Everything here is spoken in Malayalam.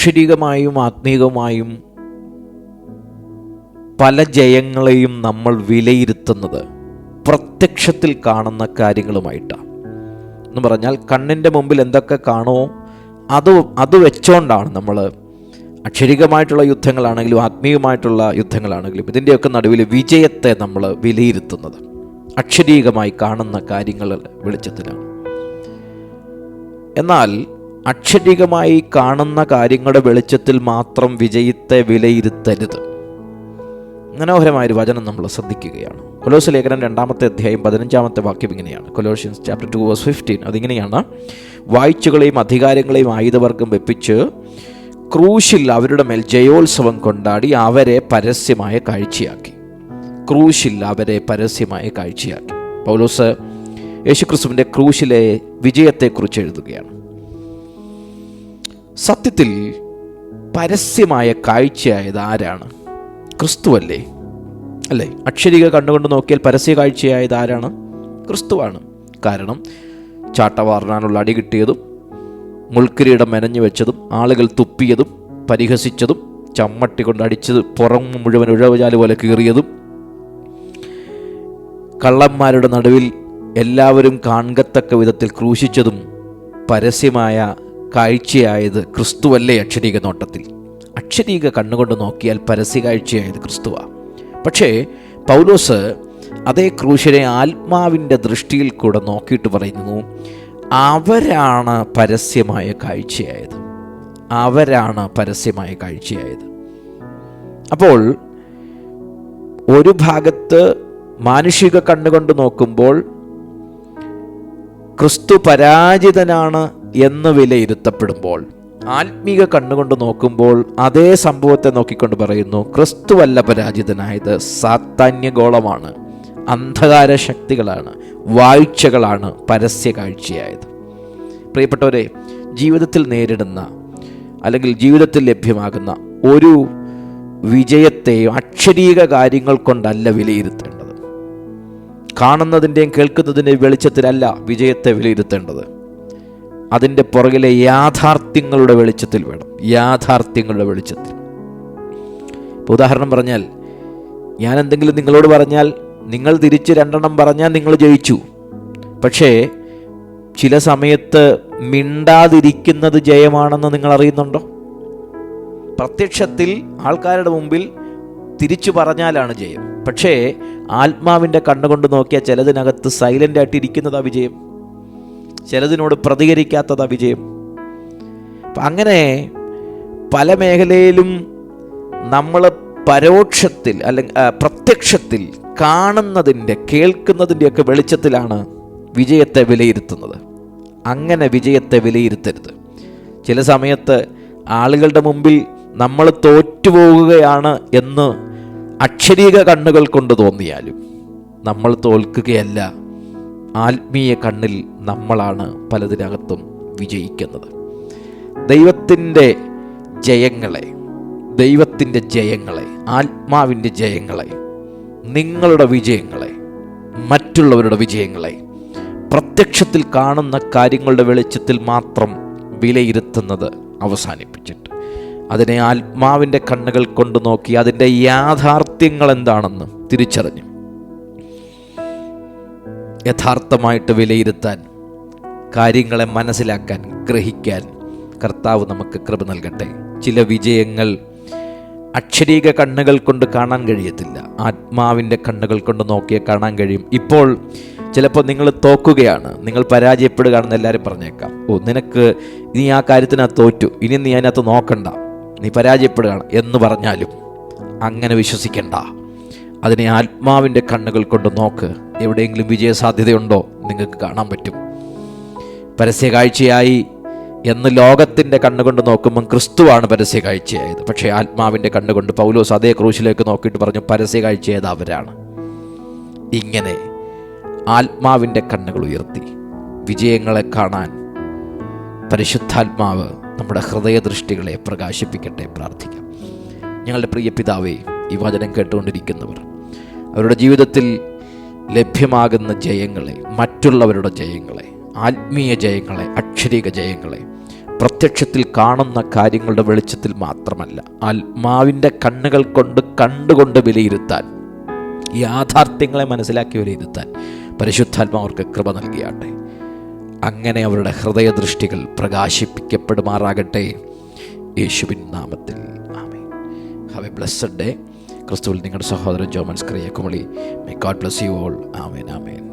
അക്ഷരികമായും ആത്മീകമായും പല ജയങ്ങളെയും നമ്മൾ വിലയിരുത്തുന്നത് പ്രത്യക്ഷത്തിൽ കാണുന്ന കാര്യങ്ങളുമായിട്ടാണ്. എന്ന് പറഞ്ഞാൽ കണ്ണിന്റെ മുമ്പിൽ എന്തൊക്കെ കാണുമോ അത് അത് വെച്ചോണ്ടാണ് നമ്മൾ അക്ഷരികമായിട്ടുള്ള യുദ്ധങ്ങളാണെങ്കിലും ആത്മീയമായിട്ടുള്ള യുദ്ധങ്ങളാണെങ്കിലും ഇതിന്റെയൊക്കെ നടുവിൽ വിജയത്തെ നമ്മൾ വിലയിരുത്തുന്നത്. അക്ഷരീകമായി കാണുന്ന കാര്യങ്ങൾ വെളിച്ചത്തിലാണ്. എന്നാൽ അക്ഷരികമായി കാണുന്ന കാര്യങ്ങളുടെ വെളിച്ചത്തിൽ മാത്രം വിജയത്തെ വിലയിരുത്തരുത്. മനോഹരമായൊരു വചനം നമ്മൾ ശ്രദ്ധിക്കുകയാണ്. കൊലോസ് ലേഖനം രണ്ടാമത്തെ അധ്യായം പതിനഞ്ചാമത്തെ വാക്യം ഇങ്ങനെയാണ്. Colossians chapter two verse fifteen അതിങ്ങനെയാണ്. വായിച്ചുകളെയും അധികാരങ്ങളെയും ആയുധവർഗം വെപ്പിച്ച് ക്രൂശിൽ അവരുടെ മേൽ ജയോത്സവം കൊണ്ടാടി അവരെ പരസ്യമായ കാഴ്ചയാക്കി. ക്രൂശിൽ അവരെ പരസ്യമായ കാഴ്ചയാക്കി. പൗലോസ് യേശുക്രിസ്തുവിന്റെ ക്രൂശിലെ വിജയത്തെക്കുറിച്ച് എഴുതുകയാണ്. സത്യത്തിൽ പരസ്യമായ കാഴ്ചയായത് ആരാണ്? ക്രിസ്തുവല്ലേ? അല്ലേ? അക്ഷരിക കണ്ടുകൊണ്ട് നോക്കിയാൽ പരസ്യ കാഴ്ചയായത് ആരാണ്? ക്രിസ്തുവാണ്. കാരണം ചാട്ടവാറിനാനുള്ള അടി കിട്ടിയതും മുൾക്കിരീടം മെനഞ്ഞു വെച്ചതും ആളുകൾ തുപ്പിയതും പരിഹസിച്ചതും ചമ്മട്ടി കൊണ്ട് അടിച്ചത് പുറം മുഴുവൻ ഉഴവുചാൽ പോലെ കീറിയതും കള്ളന്മാരുടെ നടുവിൽ എല്ലാവരും കാണത്തക്ക വിധത്തിൽ ക്രൂശിച്ചതും പരസ്യമായ കാഴ്ചയായത് ക്രിസ്തുവല്ലേ അക്ഷരീക നോട്ടത്തിൽ? അക്ഷരീക കണ്ണുകൊണ്ട് നോക്കിയാൽ പരസ്യ കാഴ്ചയായത് ക്രിസ്തുവ. പക്ഷേ പൗലോസ് അതേ ക്രൂശനെ ആത്മാവിന്റെ ദൃഷ്ടിയിൽ കൂടെ നോക്കിയിട്ട് പറയുന്നു അവരാണ് പരസ്യമായ കാഴ്ചയായത്. അവരാണ് പരസ്യമായ കാഴ്ചയായത്. അപ്പോൾ ഒരു ഭാഗത്ത് മാനുഷിക കണ്ണുകൊണ്ട് നോക്കുമ്പോൾ ക്രിസ്തു പരാജിതനാണ് എന്ന് വിലയിരുത്തപ്പെടുമ്പോൾ ആത്മീക കണ്ണുകൊണ്ട് നോക്കുമ്പോൾ അതേ സംഭവത്തെ നോക്കിക്കൊണ്ട് പറയുന്നു ക്രിസ്തുവല്ല പരാജിതനായത് സാത്താന്യഗോളമാണ് അന്ധകാര ശക്തികളാണ് വാഴ്ചകളാണ് പരസ്യ കാഴ്ചയായത് പ്രിയപ്പെട്ടവരെ ജീവിതത്തിൽ നേരിടുന്ന അല്ലെങ്കിൽ ജീവിതത്തിൽ ലഭ്യമാകുന്ന ഒരു വിജയത്തെയും അക്ഷരീക കാര്യങ്ങൾ കൊണ്ടല്ല വിലയിരുത്തേണ്ടത്. കാണുന്നതിന്റെയും കേൾക്കുന്നതിന്റെയും വെളിച്ചത്തിലല്ല വിജയത്തെ വിലയിരുത്തേണ്ടത്. അതിന്റെ പുറകിലെ യാഥാർത്ഥ്യങ്ങളുടെ വെളിച്ചത്തിൽ വേണം. യാഥാർത്ഥ്യങ്ങളുടെ വെളിച്ചത്തിൽ. ഇപ്പോൾ ഉദാഹരണം പറഞ്ഞാൽ ഞാൻ എന്തെങ്കിലും നിങ്ങളോട് പറഞ്ഞാൽ നിങ്ങൾ തിരിച്ച് രണ്ടെണ്ണം പറഞ്ഞാൽ നിങ്ങൾ ജയിച്ചു. പക്ഷേ ചില സമയത്ത് മിണ്ടാതിരിക്കുന്നത് ജയമാണെന്ന് നിങ്ങൾ അറിയുന്നുണ്ടോ? പ്രത്യക്ഷത്തിൽ ആൾക്കാരുടെ മുമ്പിൽ തിരിച്ചു പറഞ്ഞാലാണ് ജയം. പക്ഷേ ആത്മാവിന്റെ കണ്ണുകൊണ്ട് നോക്കിയാൽ ചിലതിനകത്ത് സൈലന്റ് ആയിട്ട് ഇരിക്കുന്നതാ വിജയം. ചിലതിനോട് പ്രതികരിക്കാത്തതാ വിജയം. അപ്പം അങ്ങനെ പല മേഖലയിലും നമ്മൾ പരോക്ഷത്തിൽ അല്ലെങ്കിൽ പ്രത്യക്ഷത്തിൽ കാണുന്നതിന്റെ കേൾക്കുന്നതിന്റെയൊക്കെ വെളിച്ചത്തിലാണ് വിജയത്തെ വിലയിരുത്തുന്നത്. അങ്ങനെ വിജയത്തെ വിലയിരുത്തരുത്. ചില സമയത്ത് ആളുകളുടെ മുമ്പിൽ നമ്മൾ തോറ്റുപോകുകയാണ് എന്ന് അക്ഷരീക കണ്ണുകൾ കൊണ്ട് തോന്നിയാലും നമ്മൾ തോൽക്കുകയല്ല. ആത്മീയ കണ്ണിൽ നമ്മളാണ് പലതിനകത്തും വിജയിക്കുന്നത്. ദൈവത്തിന്റെ ജയങ്ങളെ ദൈവത്തിന്റെ ജയങ്ങളെ ആത്മാവിന്റെ ജയങ്ങളെ നിങ്ങളുടെ വിജയങ്ങളെ മറ്റുള്ളവരുടെ വിജയങ്ങളെ പ്രത്യക്ഷത്തിൽ കാണുന്ന കാര്യങ്ങളുടെ വെളിച്ചത്തിൽ മാത്രം വിലയിരുത്തുന്നത് അവസാനിപ്പിച്ചിട്ട്. അതിനെ ആത്മാവിന്റെ കണ്ണുകൾ കൊണ്ട് നോക്കി അതിന്റെ യാഥാർത്ഥ്യങ്ങൾ എന്താണെന്ന് തിരിച്ചറിഞ്ഞു യഥാർത്ഥമായിട്ട് വിലയിരുത്താൻ കാര്യങ്ങളെ മനസ്സിലാക്കാൻ ഗ്രഹിക്കാൻ കർത്താവ് നമുക്ക് കൃപ നൽകട്ടെ. ചില വിജയങ്ങൾ അക്ഷരീക കണ്ണുകൾ കൊണ്ട് കാണാൻ കഴിയത്തില്ല. ആത്മാവിന്റെ കണ്ണുകൾ കൊണ്ട് നോക്കിയാൽ കാണാൻ കഴിയും. ഇപ്പോൾ ചിലപ്പോൾ നിങ്ങൾ തോക്കുകയാണ്. നിങ്ങൾ പരാജയപ്പെടുകയാണെന്ന് എല്ലാവരും പറഞ്ഞേക്കാം. ഓ നിനക്ക് നീ ആ കാര്യത്തിനകത്ത് തോറ്റു. ഇനി നീ അതിനകത്ത് നോക്കണ്ട. നീ പരാജയപ്പെടുകയാണ് എന്ന് പറഞ്ഞാലും അങ്ങനെ വിശ്വസിക്കണ്ട. അതിനെ ആത്മാവിന്റെ കണ്ണുകൾ കൊണ്ട് നോക്ക്. എവിടെയെങ്കിലും വിജയ സാധ്യതയുണ്ടോ നിങ്ങൾക്ക് കാണാൻ പറ്റും. പരസ്യകാഴ്ചയായി എന്ന് ലോകത്തിന്റെ കണ്ണുകൊണ്ട് നോക്കുമ്പം ക്രിസ്തുവാണ് പരസ്യ കാഴ്ചയായത്. പക്ഷേ ആത്മാവിന്റെ കണ്ണുകൊണ്ട് പൗലോസ് അതേ ക്രൂശിലേക്ക് നോക്കിയിട്ട് പറഞ്ഞു പരസ്യ കാഴ്ചയായത് അവരാണ്. ഇങ്ങനെ ആത്മാവിന്റെ കണ്ണുകൾ ഉയർത്തി വിജയങ്ങളെ കാണാൻ പരിശുദ്ധാത്മാവ് നമ്മുടെ ഹൃദയ ദൃഷ്ടികളെ പ്രകാശിപ്പിക്കട്ടെ പ്രാർത്ഥിക്കാം. ഞങ്ങളുടെ പ്രിയ പിതാവേ ഈ വചനം കേട്ടുകൊണ്ടിരിക്കുന്നവർ അവരുടെ ജീവിതത്തിൽ ലഭ്യമാകുന്ന ജയങ്ങളെ മറ്റുള്ളവരുടെ ജയങ്ങളെ ആത്മീയ ജയങ്ങളെ അക്ഷരിക ജയങ്ങളെ പ്രത്യക്ഷത്തിൽ കാണുന്ന കാര്യങ്ങളുടെ വെളിച്ചത്തിൽ മാത്രമല്ല ആത്മാവിന്റെ കണ്ണുകൾ കൊണ്ട് കണ്ടുകൊണ്ട് വിലയിരുത്താൻ യാഥാർത്ഥ്യങ്ങളെ മനസ്സിലാക്കി വിലയിരുത്താൻ പരിശുദ്ധാത്മാവർക്ക് കൃപ നൽകിയാട്ടെ. അങ്ങനെ അവരുടെ ഹൃദയദൃഷ്ടികൾ പ്രകാശിപ്പിക്കപ്പെടുമാറാകട്ടെ. യേശുവിൻ നാമത്തിൽ. ആമേ ഹാവ് എ ബ്ലസ്സഡ് ഡേ ക്രിസ്തുവിൽ നിങ്ങളുടെ സഹോദരൻ ജോമൻസ് ക്രിയ Kumily. May God bless you all amen amen.